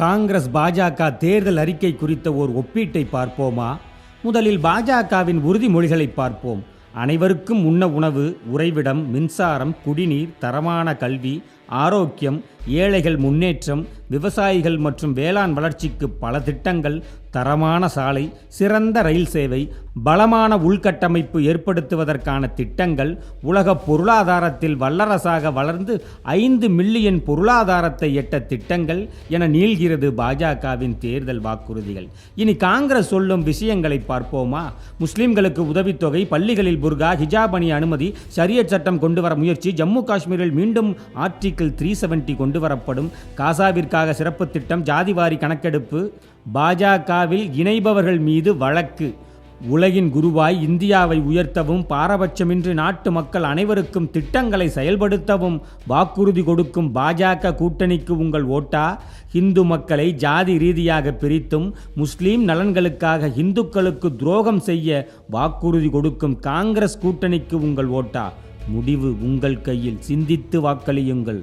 காங்கிரஸ் பாஜக தேர்தல் அறிக்கை குறித்த ஓர் ஒப்பீட்டை பார்ப்போமா? முதலில் பாஜகவின் உறுதிமொழிகளை பார்ப்போம். அனைவருக்கும் உண்ண உணவு உறைவிடம் மின்சாரம் குடிநீர் தரமான கல்வி ஆரோக்கியம் ஏழைகள் முன்னேற்றம் விவசாயிகள் மற்றும் வேளாண் வளர்ச்சிக்கு பல திட்டங்கள் தரமான சாலை சிறந்த ரயில் சேவை பலமான உள்கட்டமைப்பு ஏற்படுத்துவதற்கான திட்டங்கள் உலக பொருளாதாரத்தில் வல்லரசாக வளர்ந்து ஐந்து மில்லியன் பொருளாதாரத்தை எட்ட திட்டங்கள் என நீள்கிறது பாஜகவின் தேர்தல் வாக்குறுதிகள். இனி காங்கிரஸ் சொல்லும் விஷயங்களை பார்ப்போமா? முஸ்லிம்களுக்கு உதவித்தொகை பள்ளிகளில் புர்கா ஹிஜாப் அணி அனுமதி சரிய சட்டம் கொண்டு வர முயற்சி ஜம்மு காஷ்மீரில் மீண்டும் ஆர்டிகிள் த்ரீ செவன்டி கொண்டு வரப்படும் காசாவிற்காக சிறப்பு திட்டம் ஜாதிவாரி கணக்கெடுப்பு பாஜகவில் இணைபவர்கள் மீது வழக்கு. உலகின் குருவாய் இந்தியாவை உயர்த்தவும் பாரபட்சமின்றி நாட்டு மக்கள் அனைவருக்கும் திட்டங்களை செயல்படுத்தவும் வாக்குறுதி கொடுக்கும் பாஜக கூட்டணிக்கு உங்கள் ஓட்டா? இந்து மக்களை ஜாதி ரீதியாக பிரித்தும் முஸ்லீம் நலன்களுக்காக இந்துக்களுக்கு துரோகம் செய்ய வாக்குறுதி கொடுக்கும் காங்கிரஸ் கூட்டணிக்கு உங்கள் ஓட்டா? முடிவு உங்கள் கையில். சிந்தித்து வாக்களியுங்கள்.